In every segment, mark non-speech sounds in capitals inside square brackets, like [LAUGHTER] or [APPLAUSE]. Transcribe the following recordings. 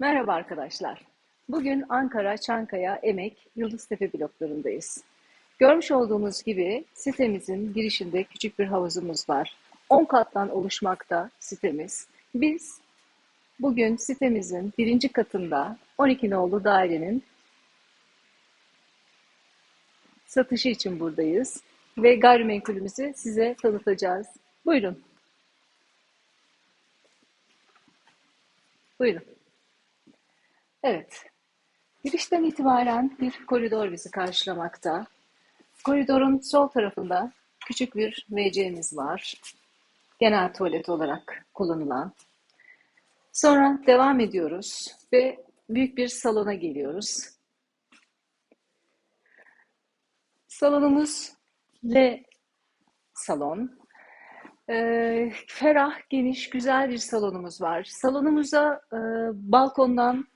Merhaba arkadaşlar. Bugün Ankara, Çankaya, Emek, Yıldıztepe bloklarındayız. Görmüş olduğunuz gibi sitemizin girişinde küçük bir havuzumuz var. 10 kattan oluşmakta sitemiz. Biz bugün sitemizin birinci katında 12 nolu dairenin satışı için buradayız ve gayrimenkulümüzü size tanıtacağız. Buyurun. Buyurun. Evet. Girişten itibaren bir koridor bizi karşılamakta. Koridorun sol tarafında küçük bir WC'miz var. Genel tuvalet olarak kullanılan. Sonra devam ediyoruz ve büyük bir salona geliyoruz. Salonumuz L salon. Ee, ferah, geniş, güzel bir salonumuz var. Salonumuza e, balkondan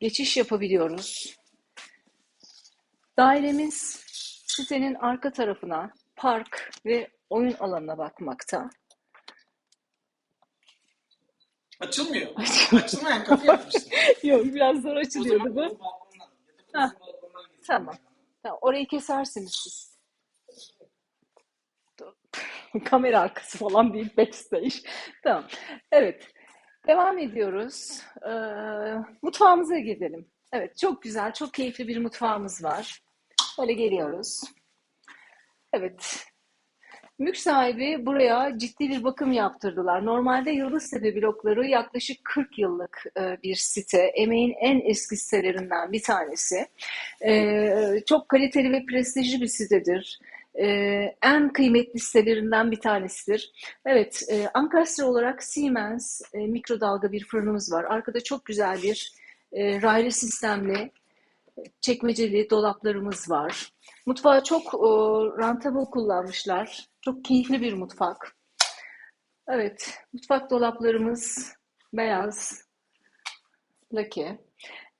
geçiş yapabiliyoruz. Dairemiz sitenin arka tarafına park ve oyun alanına bakmakta. Açılmıyor. Açılmayan kapı yapmışsın. [LAUGHS] Yok biraz zor açılıyordu bu. Ha. Tamam. tamam. Orayı kesersiniz siz. [LAUGHS] Kamera arkası falan değil, backstage. Tamam. Evet. Devam ediyoruz. Ee, mutfağımıza gidelim. Evet, çok güzel, çok keyifli bir mutfağımız var. Böyle geliyoruz. Evet. Mülk sahibi buraya ciddi bir bakım yaptırdılar. Normalde Yıldıztepe blokları yaklaşık 40 yıllık e, bir site. Emeğin en eski sitelerinden bir tanesi. E, çok kaliteli ve prestijli bir sitedir. E, en kıymetli sitelerinden bir tanesidir. Evet, e, Ankastre olarak Siemens e, mikrodalga bir fırınımız var. Arkada çok güzel bir e, raylı sistemli çekmeceli dolaplarımız var. Mutfağı çok e, rentable kullanmışlar. Çok keyifli bir mutfak. Evet, mutfak dolaplarımız beyaz, lake.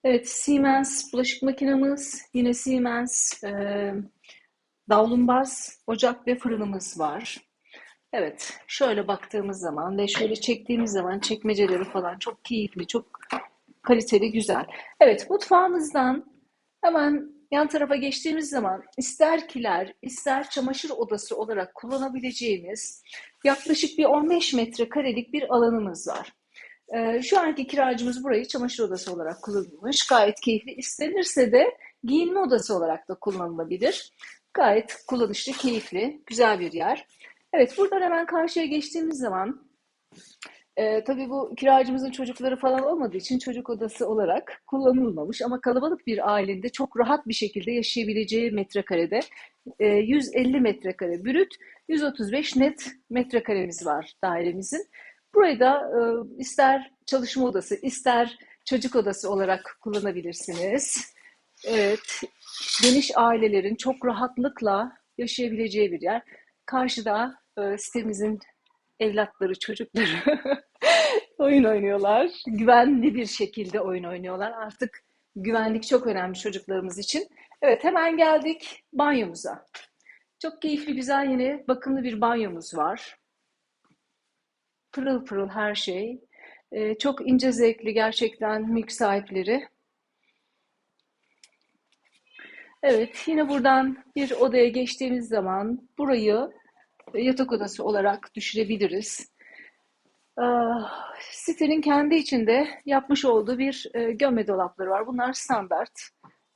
Evet, Siemens bulaşık makinamız, yine Siemens e, davlumbaz ocak ve fırınımız var. Evet, şöyle baktığımız zaman ve şöyle çektiğimiz zaman çekmeceleri falan çok keyifli, çok kaliteli, güzel. Evet, mutfağımızdan hemen yan tarafa geçtiğimiz zaman ister kiler, ister çamaşır odası olarak kullanabileceğimiz yaklaşık bir 15 metrekarelik bir alanımız var. Ee, şu anki kiracımız burayı çamaşır odası olarak kullanılmış. Gayet keyifli. İstenirse de giyinme odası olarak da kullanılabilir. Gayet kullanışlı, keyifli, güzel bir yer. Evet, buradan hemen karşıya geçtiğimiz zaman e, tabii bu kiracımızın çocukları falan olmadığı için çocuk odası olarak kullanılmamış ama kalabalık bir ailenin de çok rahat bir şekilde yaşayabileceği metrekarede e, 150 metrekare brüt, 135 net metrekaremiz var dairemizin. Burayı da e, ister çalışma odası, ister çocuk odası olarak kullanabilirsiniz. Evet, geniş ailelerin çok rahatlıkla yaşayabileceği bir yer. Karşıda e, sitemizin evlatları, çocukları [LAUGHS] oyun oynuyorlar. Güvenli bir şekilde oyun oynuyorlar. Artık güvenlik çok önemli çocuklarımız için. Evet, hemen geldik banyomuza. Çok keyifli, güzel yine bakımlı bir banyomuz var. Pırıl pırıl her şey. E, çok ince zevkli gerçekten mülk sahipleri. Evet, yine buradan bir odaya geçtiğimiz zaman burayı yatak odası olarak düşürebiliriz. Ah, Sitenin kendi içinde yapmış olduğu bir e, gömme dolapları var. Bunlar standart.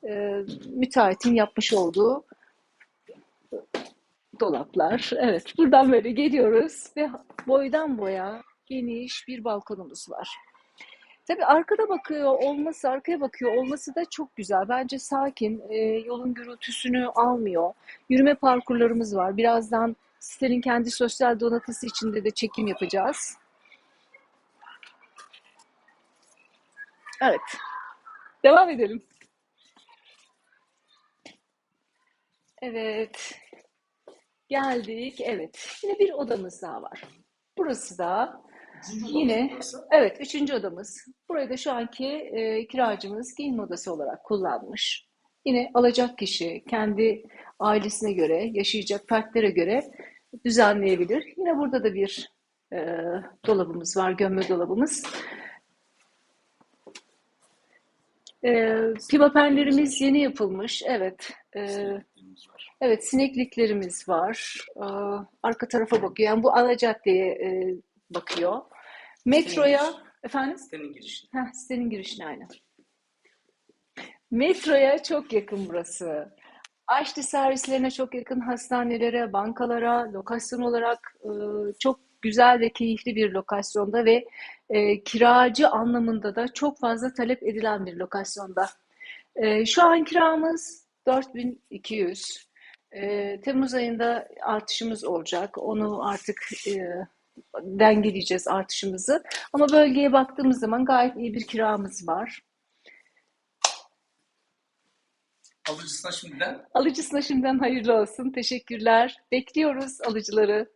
E, müteahhitin yapmış olduğu dolaplar. Evet, buradan böyle geliyoruz ve boydan boya geniş bir balkonumuz var. Tabii arkada bakıyor olması, arkaya bakıyor olması da çok güzel. Bence sakin, e, yolun gürültüsünü almıyor. Yürüme parkurlarımız var. Birazdan sitenin kendi sosyal donatısı içinde de çekim yapacağız. Evet, devam edelim. Evet, geldik. Evet, yine bir odamız daha var. Burası da Üçüncü yine, burası. evet, üçüncü odamız. Burayı da şu anki e, kiracımız giyinme odası olarak kullanmış. Yine alacak kişi kendi ailesine göre, yaşayacak fertlere göre düzenleyebilir. Yine burada da bir e, dolabımız var, gömme dolabımız. Ee, pimapenlerimiz yeni yapılmış. Evet. Var. evet sinekliklerimiz var. Ee, arka tarafa bakıyor. Yani bu ana caddeye e, bakıyor. Metroya girişi. efendim Sitenin girişi. Heh, sitenin girişine aynen. Metroya çok yakın burası. Açtı servislerine çok yakın hastanelere, bankalara, lokasyon olarak e, çok güzel ve keyifli bir lokasyonda ve e, kiracı anlamında da çok fazla talep edilen bir lokasyonda. E, şu an kiramız 4200. E, Temmuz ayında artışımız olacak. Onu artık e, dengeleyeceğiz artışımızı. Ama bölgeye baktığımız zaman gayet iyi bir kiramız var. Alıcısına şimdiden Alıcısına şimdiden hayırlı olsun. Teşekkürler. Bekliyoruz alıcıları.